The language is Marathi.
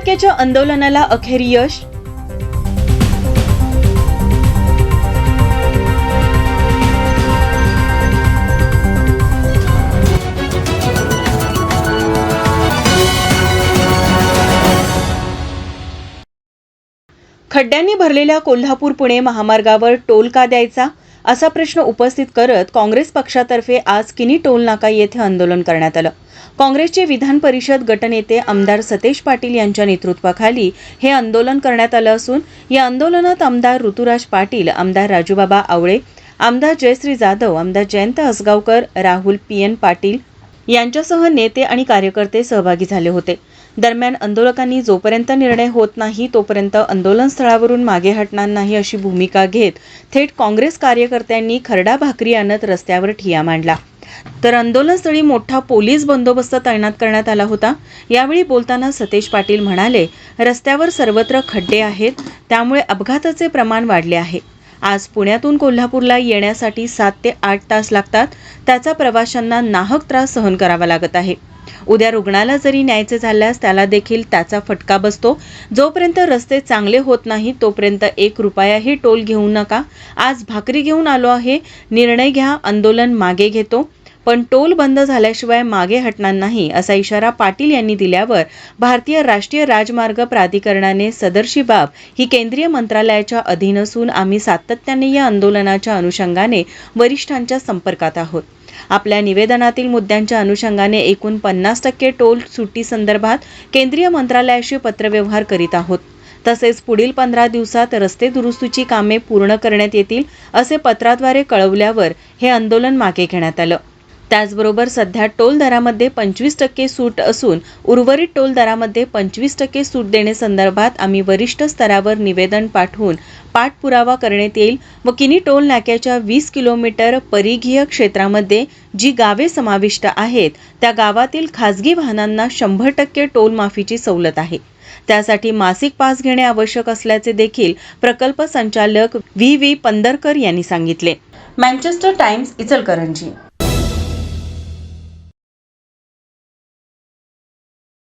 जनतेच्या आंदोलनाला अखेर यश? खड्ड्यांनी भरलेल्या कोल्हापूर पुणे महामार्गावर टोल का द्यायचा? असा प्रश्न उपस्थित करत काँग्रेस पक्षातर्फे आज किनी टोलनाका येथे आंदोलन करण्यात आलं. काँग्रेसचे विधान परिषद गटनेते आमदार सतेज पाटील यांच्या नेतृत्वाखाली हे आंदोलन करण्यात आलं असून या आंदोलनात आमदार ऋतुराज पाटील आमदार राजूबाबा आवळे आमदार जयश्री जाधव आमदार जयंत हसगावकर राहुल पी एन पाटील यांच्यासह नेते आणि कार्यकर्ते सहभागी झाले होते. दरम्यान आंदोलकांनी जोपर्यंत निर्णय होत नाही तोपर्यंत आंदोलन स्थळावरून मागे हटणार नाही अशी भूमिका घेत थेट काँग्रेस कार्यकर्त्यांनी खरडा भाकरी आणत रस्त्यावर ठिया मांडला. तर आंदोलनस्थळी मोठा पोलीस बंदोबस्त तैनात करण्यात आला होता. यावेळी बोलताना सतेज पाटील म्हणाले रस्त्यावर सर्वत्र खड्डे आहेत त्यामुळे अपघाताचे प्रमाण वाढले आहे. आज पुण्यातून कोल्हापूरला येण्यासाठी सात ते आठ तास लागतात. त्याचा प्रवाशांना नाहक त्रास सहन करावा लागत आहे. उद्या रुग्णाला जरी न्यायचे झाल्यास त्याला देखील त्याचा फटका बसतो. जोपर्यंत रस्ते चांगले होत नाही तोपर्यंत एक रुपयाही टोल घेऊ नका. आज भाकरी घेऊन आलो आहे. निर्णय घ्या आंदोलन मागे घेतो. पण टोल बंद झाल्याशिवाय मागे हटणार नाही असा इशारा पाटील यांनी दिल्यावर भारतीय राष्ट्रीय राजमार्ग प्राधिकरणाने सदरशी बाब ही केंद्रीय मंत्रालयाच्या अधीन असून आम्ही सातत्याने या आंदोलनाच्या अनुषंगाने वरिष्ठांच्या संपर्कात आहोत. आपल्या निवेदनातील मुद्द्यांच्या अनुषंगाने एकूण पन्नास टक्के टोल सुट्टी संदर्भात केंद्रीय मंत्रालयाशी पत्रव्यवहार करीत आहोत. तसेच पुढील पंधरा दिवसात रस्ते दुरुस्तीची कामे पूर्ण करण्यात येतील असे पत्राद्वारे कळवल्यावर हे आंदोलन मागे घेण्यात आलं. त्याचबरोबर सध्या टोल दरामध्ये पंचवीस टक्के सूट असून उर्वरित टोल दरामध्ये पंचवीस टक्के सूट देण्यासंदर्भात आम्ही वरिष्ठ स्तरावर निवेदन पाठवून पाठपुरावा करण्यात येईल. व किनी टोल नाक्याच्या वीस किलोमीटर परिघीय क्षेत्रामध्ये जी गावे समाविष्ट आहेत त्या गावातील खासगी वाहनांना शंभर टक्के टोल माफीची सवलत आहे. त्यासाठी मासिक पास घेणे आवश्यक असल्याचे देखील प्रकल्प संचालक व्ही व्ही पंदरकर यांनी सांगितले. Manchester Times Ichalkaranji.